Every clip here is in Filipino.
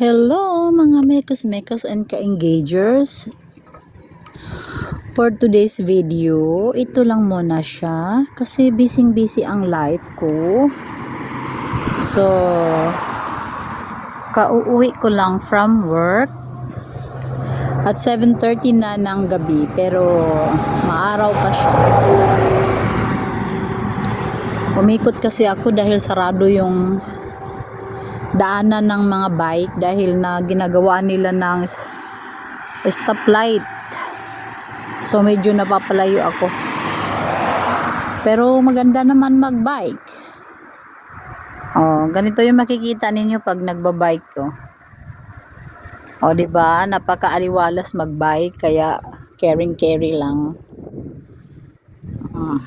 Hello mga mekos mekos and ka-engagers For today's video, ito lang muna siya kasi busy busy ang life ko. So, kauuwi ko lang from work at 7.30 na ng gabi pero maaraw pa siya. Umikot kasi ako dahil sarado yung daanan ng mga bike dahil na ginagawa nila ng stoplight. So medyo napapalayo ako. Pero maganda naman magbike. Oh, ganito yung makikita ninyo pag nagbabike ko. Oh, 'di ba? Napakaaliwalas magbike kaya caring carry lang. Ah.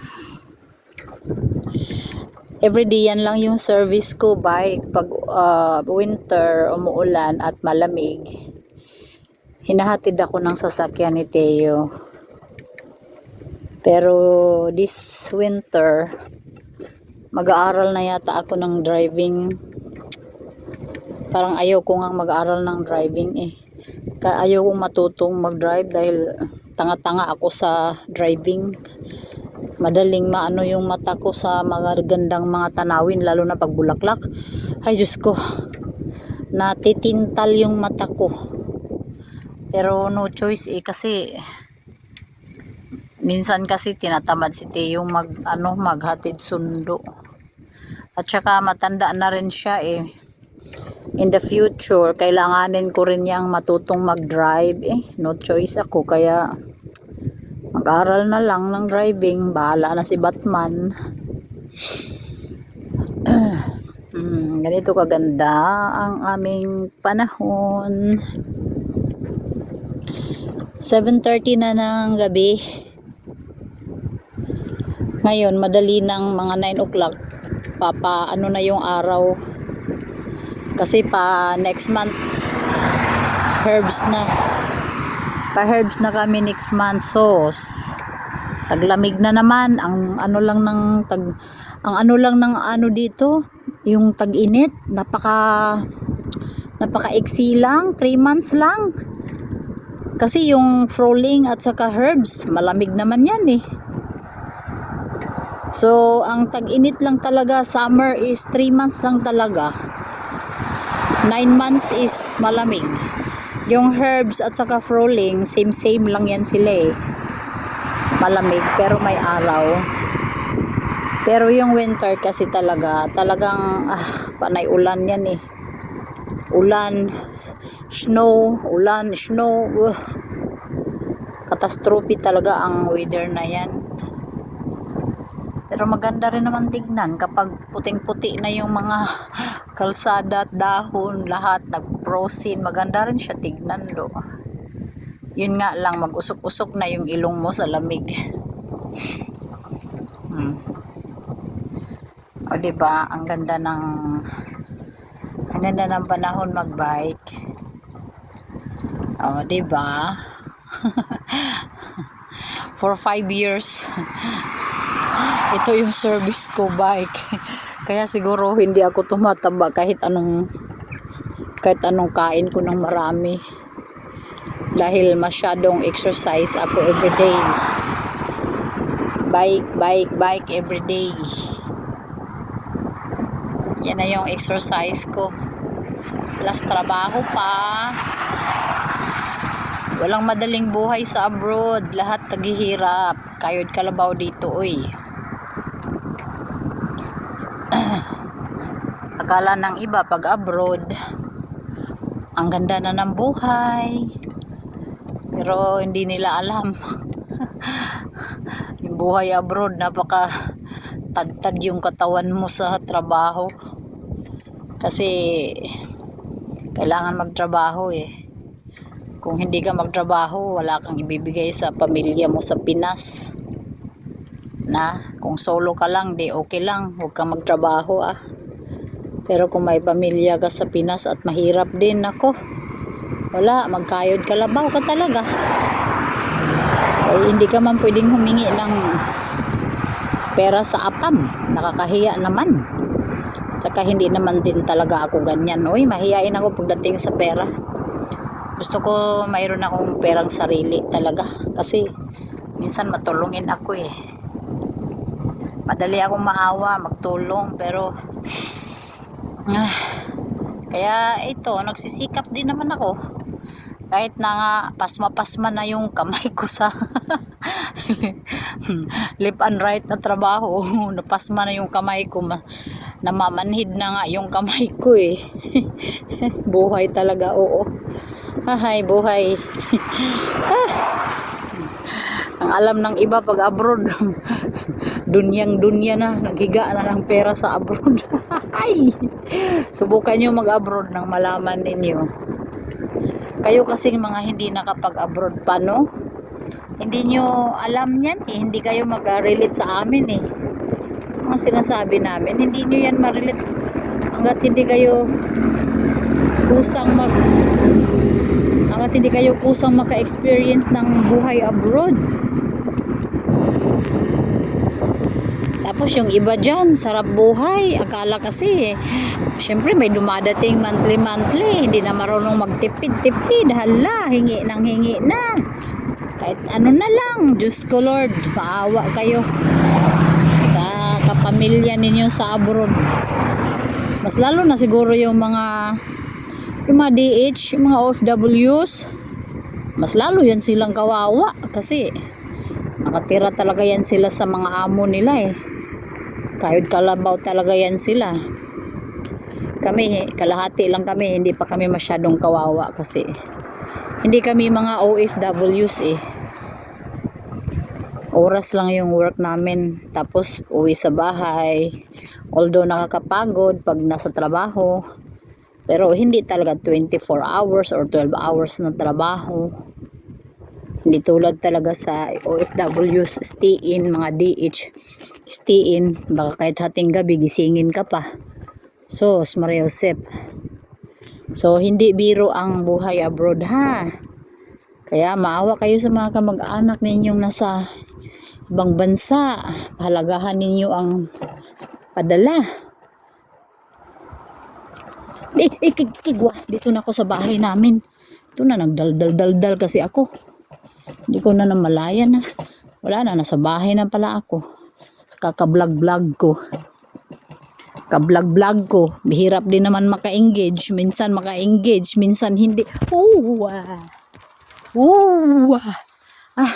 Everyday yan lang yung service ko bike pag uh, winter, umuulan at malamig. Hinahatid ako ng sasakyan ni Teo. Pero this winter, mag-aaral na yata ako ng driving. Parang ayaw ko nga mag-aaral ng driving eh. Kaya ayaw kong matutong mag-drive dahil tanga-tanga ako sa driving madaling maano yung mata ko sa mga gandang mga tanawin lalo na pag bulaklak. Ay Diyos ko. Natitintal yung mata ko. Pero no choice eh kasi minsan kasi tinatamad si Teo mag ano maghatid sundo. At saka matanda na rin siya eh. In the future kailanganin ko rin niyang matutong mag-drive eh. No choice ako kaya mag-aral na lang ng driving. Bahala na si Batman. Hmm, ganito kaganda ang aming panahon. 7.30 na ng gabi. Ngayon madali ng mga 9 o'clock. Papa ano na yung araw? Kasi pa next month herbs na pa herbs na kami next month. So taglamig na naman. Ang ano lang ng tag ang ano lang ng ano dito yung tag-init. Napaka napaka iksi lang. 3 months lang. Kasi yung froling at saka herbs malamig naman yan eh. So ang tag-init lang talaga summer is 3 months lang talaga. 9 months is malamig yung herbs at saka froling same same lang yan sila eh. Malamig pero may araw. Pero yung winter kasi talaga talagang ah, panay ulan yan eh. Ulan snow ulan snow uh, catastrophe talaga ang weather na yan. Pero maganda rin naman tignan kapag puting-puti na yung mga kalsada at dahon, lahat nagprosin. Maganda rin siya tignan do. Yun nga lang, mag-usok-usok na yung ilong mo sa lamig. Hmm. O diba, ang ganda ng ang ganda ng panahon magbike. O diba? For five years ito yung service ko bike. Kaya siguro hindi ako tumataba kahit anong kahit anong kain ko ng marami. Dahil masyadong exercise ako everyday. Bike bike bike everyday. Yan na yung exercise ko. Plus trabaho pa walang madaling buhay sa abroad. Lahat taghihirap kayod kalabaw dito oy akala ng iba pag abroad ang ganda na ng buhay. Pero hindi nila alam. Yung buhay abroad napaka tadtad yung katawan mo sa trabaho. Kasi kailangan magtrabaho eh kung hindi ka magtrabaho wala kang ibibigay sa pamilya mo sa Pinas na kung solo ka lang di okay lang huwag kang magtrabaho ah pero kung may pamilya ka sa Pinas at mahirap din ako, wala, magkayod kalabaw ka talaga. Kaya hindi ka man pwedeng humingi ng pera sa apam. Nakakahiya naman. Tsaka hindi naman din talaga ako ganyan. Uy, mahihain ako pagdating sa pera. Gusto ko mayroon akong perang sarili talaga. Kasi minsan matulungin ako eh. Madali akong maawa, magtulong. Pero ah, kaya ito, nagsisikap din naman ako. Kahit na nga pasma-pasma na yung kamay ko sa left and right na trabaho. Napasma na yung kamay ko. Ma- namamanhid na nga yung kamay ko eh. buhay talaga, oo. Hahay, buhay. Ah. Ang alam ng iba pag abroad, dunyang dunya na, naghiga na ng pera sa abroad. Ay! Subukan nyo mag-abroad nang malaman ninyo. Kayo kasing mga hindi nakapag-abroad pa, no? Hindi nyo alam yan eh. Hindi kayo mag-relate sa amin eh. Mga sinasabi namin, hindi nyo yan ma-relate hanggat hindi kayo kusang mag hanggat hindi kayo kusang maka-experience ng buhay abroad. Tapos yung iba dyan, sarap buhay. Akala kasi, syempre may dumadating monthly-monthly. Hindi na marunong magtipid-tipid. Hala, hingi ng hingi na. Kahit ano na lang. Diyos ko Lord, maawa kayo sa kapamilya ninyo sa abroad. Mas lalo na siguro yung mga yung mga DH, yung mga OFWs. Mas lalo yan silang kawawa kasi nakatira talaga yan sila sa mga amo nila eh. Kahit kalabaw talaga yan sila. Kami, kalahati lang kami, hindi pa kami masyadong kawawa kasi hindi kami mga OFWs eh. Oras lang yung work namin. Tapos uwi sa bahay. Although nakakapagod pag nasa trabaho. Pero hindi talaga 24 hours or 12 hours na trabaho. Hindi tulad talaga sa OFWs, stay in, mga DH, stay in. Baka kahit hating gabi, gisingin ka pa. So, Maria Josep. So, hindi biro ang buhay abroad, ha? Kaya maawa kayo sa mga kamag-anak ninyong nasa ibang bansa. Pahalagahan ninyo ang padala. Eh, eh. Dito na ako sa bahay namin. Ito na, nagdaldal-daldal kasi ako. Hindi ko na namalayan na. Wala na, nasa bahay na pala ako. Kaka-vlog-vlog ko. Ka-vlog-vlog ko. Bihirap din naman maka-engage. Minsan maka-engage, minsan hindi. Oh, ah. Oh. Ah,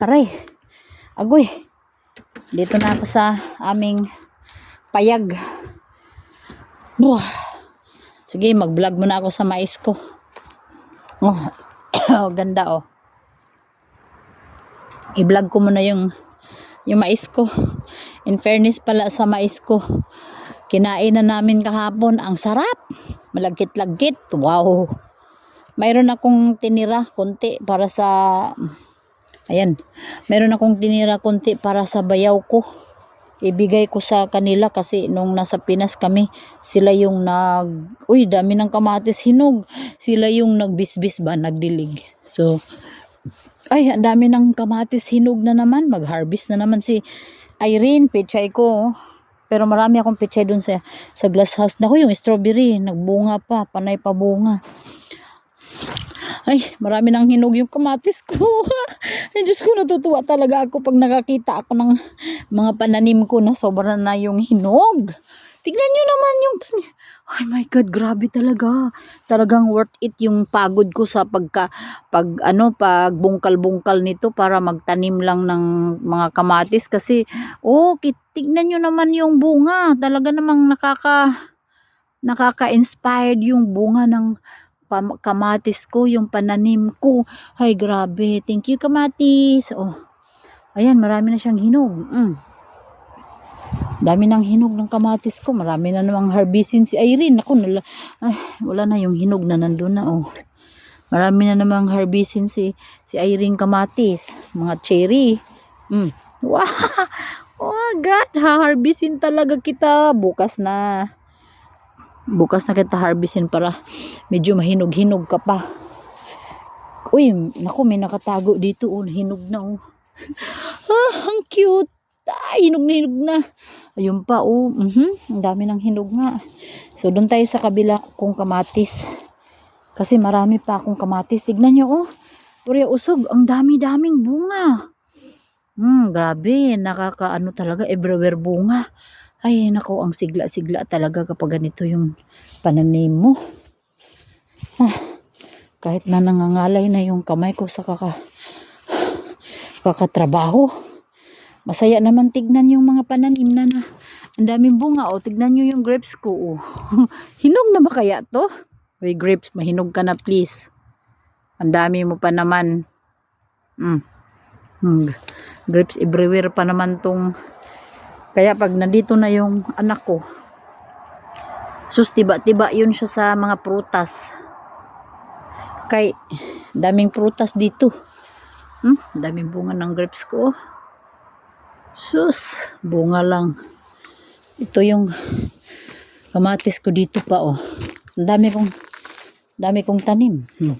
aray. Agoy. Dito na ako sa aming payag. Buah. Sige, mag-vlog muna ako sa mais ko. Oh, oh ganda oh. I-vlog ko muna yung yung mais ko. In fairness pala sa mais ko. Kinain na namin kahapon. Ang sarap. Malagkit-lagkit. Wow. Mayroon akong tinira konti para sa ayan. Mayroon akong tinira konti para sa bayaw ko. Ibigay ko sa kanila kasi nung nasa Pinas kami, sila yung nag uy, dami ng kamatis hinog. Sila yung nagbisbis ba, nagdilig. So ay, ang dami ng kamatis hinog na naman. Mag-harvest na naman si Irene, pechay ko. Pero marami akong pechay dun sa, sa glass house. Naku, yung strawberry, nagbunga pa, panay pa bunga. Ay, marami nang hinog yung kamatis ko. Ay, Diyos ko, natutuwa talaga ako pag nakakita ako ng mga pananim ko na sobra na yung hinog. Tignan nyo naman yung... Ay my God, grabe talaga. Talagang worth it yung pagod ko sa pagka... Pag ano, pag bungkal-bungkal nito para magtanim lang ng mga kamatis. Kasi, oh, tignan nyo naman yung bunga. Talaga namang nakaka... Nakaka-inspired yung bunga ng kamatis ko, yung pananim ko. Ay, grabe. Thank you, kamatis. Oh, ayan, marami na siyang hinog. Mm. Dami ng hinog ng kamatis ko. Marami na namang harbisin si Irene. Ako, nala, ay, wala na yung hinog na nandun na. Oh. Marami na namang harbisin si, si Irene kamatis. Mga cherry. Mm. Wow! Oh God! Ha-harbisin talaga kita. Bukas na. Bukas na kita harbisin para medyo mahinog-hinog ka pa. Uy, naku, may nakatago dito. Oh, hinog na oh. ah, ang cute. Ay, hinog na hinog na. Ayun pa, oh. Mhm. Ang dami ng hinog nga. So, doon tayo sa kabila kung kamatis. Kasi marami pa akong kamatis. Tignan nyo, oh. Puri usog. Ang dami-daming bunga. Hmm, grabe. Nakakaano talaga. Everywhere bunga. Ay, nako, ang sigla-sigla talaga kapag ganito yung pananim mo. Ah, kahit na nangangalay na yung kamay ko sa kaka, kakatrabaho. Masaya naman tignan yung mga pananim na na. Ang daming bunga. O, tignan nyo yung grapes ko. Oh. Hinog na ba kaya to? Uy, grapes, mahinog ka na please. Ang dami mo pa naman. Mm. Mm. Grapes everywhere pa naman tong kaya pag nandito na yung anak ko, sus tiba-tiba yun siya sa mga prutas. Kay, daming prutas dito. Hmm? Daming bunga ng grapes ko. Sus, bunga lang. Ito yung kamatis ko dito pa oh. Ang dami kong dami kong tanim. Hmm.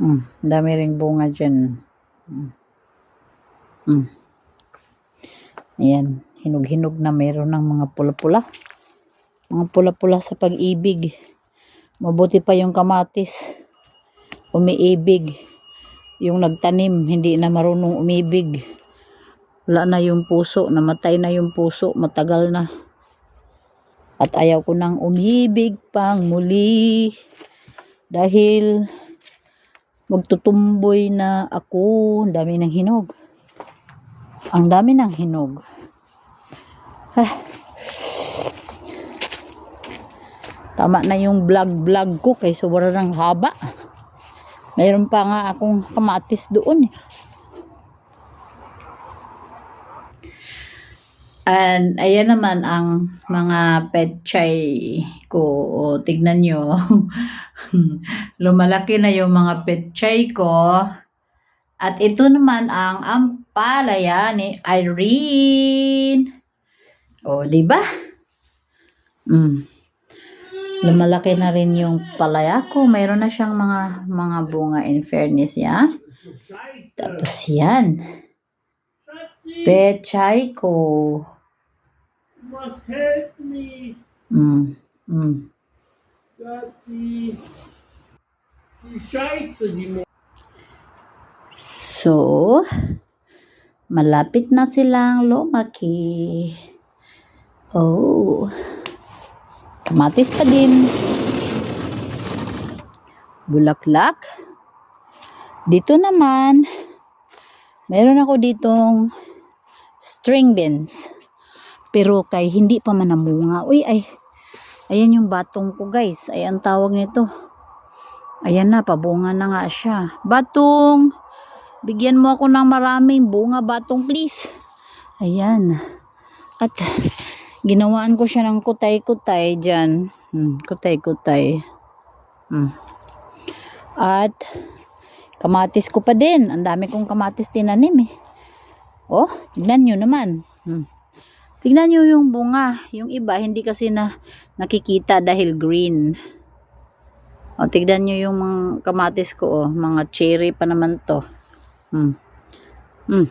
Hmm, dami ring bunga diyan. Hmm. Hmm. Ayan, hinog-hinog na mayroon ng mga pula-pula. Mga pula-pula sa pag-ibig. Mabuti pa yung kamatis. Umiibig. Yung nagtanim, hindi na marunong umibig. Wala na yung puso, namatay na yung puso, matagal na. At ayaw ko nang umibig pang muli. Dahil magtutumboy na ako. Ang dami ng hinog. Ang dami ng hinog. Ah. Tama na yung vlog-vlog ko kay sobrang haba. Mayroon pa nga akong kamatis doon. eh. And ayan naman ang mga petchay ko. O, tignan nyo. Lumalaki na yung mga petchay ko. At ito naman ang ampalaya ni Irene. O, di ba? Mm. Lumalaki na rin yung palaya ko. Mayroon na siyang mga mga bunga in fairness, ya. Tapos yan. Pechay ko. must help me Mm. Mm. So, malapit na silang lumaki. Oh. Kamatis pa din. Bulaklak. Dito naman, meron ako ditong string beans. Pero kay hindi pa man namunga. Uy, ay, ayan yung batong ko guys. Ay, ang tawag nito. Ayan na, pabunga na nga siya. Batong! Bigyan mo ako ng maraming bunga batong please. Ayan. At ginawaan ko siya ng kutay-kutay dyan. Hmm, kutay-kutay. Hmm. At kamatis ko pa din. Ang dami kong kamatis tinanim eh. Oh, tignan nyo naman. Hmm. Tignan nyo yung bunga. Yung iba hindi kasi na nakikita dahil green. O, tignan nyo yung mga kamatis ko, oh. Mga cherry pa naman to. Mm. Mm.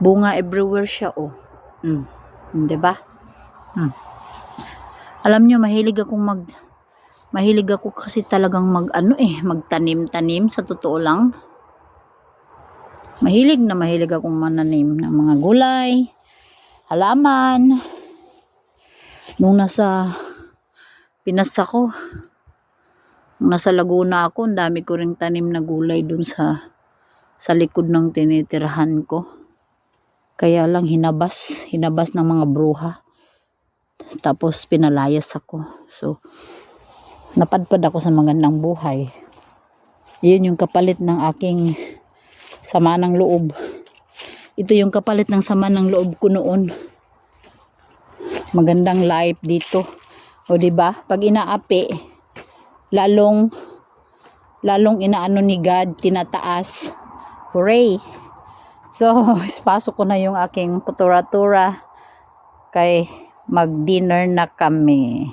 Bunga everywhere siya, oh. Mm. Mm, 'Di ba? Mm. Alam nyo, mahilig akong mag mahilig ako kasi talagang mag ano eh, magtanim-tanim sa totoo lang. Mahilig na mahilig akong mananim ng mga gulay, halaman. Nung nasa Pinas ako, nung nasa Laguna ako, ang dami ko ring tanim na gulay dun sa sa likod ng tinitirahan ko. Kaya lang hinabas, hinabas ng mga bruha. Tapos pinalayas ako. So, napadpad ako sa magandang buhay. Yun yung kapalit ng aking sama ng loob. Ito yung kapalit ng sama ng loob ko noon. Magandang life dito. O di ba? Pag inaapi, lalong lalong inaano ni God, tinataas. Hooray! So, pasok ko na yung aking putura-tura kay mag-dinner na kami.